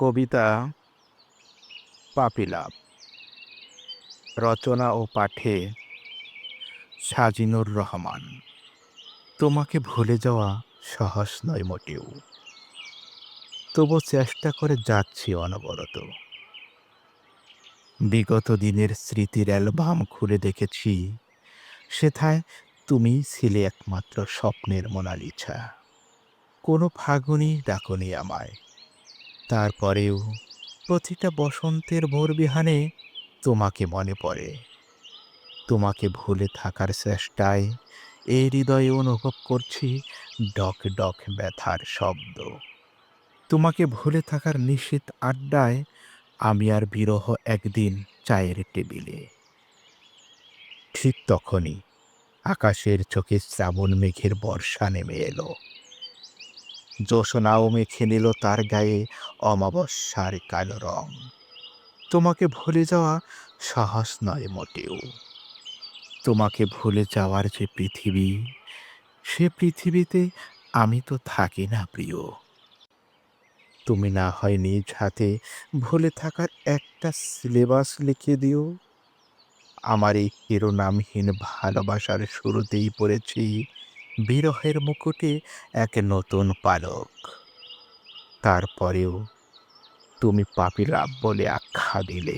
কবিতা পাপিলাভ রচনা ও পাঠে সাজিনুর রহমান। তোমাকে ভুলে যাওয়া সহজ নয় মোটেও। তবু চেষ্টা করে যাচ্ছি অনবরত। বিগত দিনের স্মৃতির অ্যালবাম খুলে দেখেছি, সেথায় তুমি ছিলে একমাত্র স্বপ্নের মোনালিছা কোনো ফাগুনই ডাকনি আমায়। তারপরেও প্রতিটা বসন্তের ভোর বিহানে তোমাকে মনে পড়ে। তোমাকে ভুলে থাকার চেষ্টায় এই হৃদয়ে অনুভব করছি ডক ডক ব্যথার শব্দ। তোমাকে ভুলে থাকার নিশ্চিত আড্ডায় আমি আর বিরহ একদিন চায়ের টেবিলে। ঠিক তখনই আকাশের চোখে শ্রাবণ মেঘের বর্ষা নেমে এলো। জোসনাও মেখে নিল তার গায়ে অমাবস্যার কালো রং। তোমাকে ভুলে যাওয়া সাহস নয় মোটেও। তোমাকে ভুলে যাওয়ার যে পৃথিবী, সে পৃথিবীতে আমি তো থাকি না প্রিয়। তুমি না হয় নিজ হাতে ভুলে থাকার একটা সিলেবাস লিখে দিও। আমার এই শিরোনামহীন ভালোবাসার শুরুতেই পড়েছি বিরহের মুকুটে এক নতুন পালক। তারপরেও তুমি পাপিলাভ বলে আখ্যা দিলে।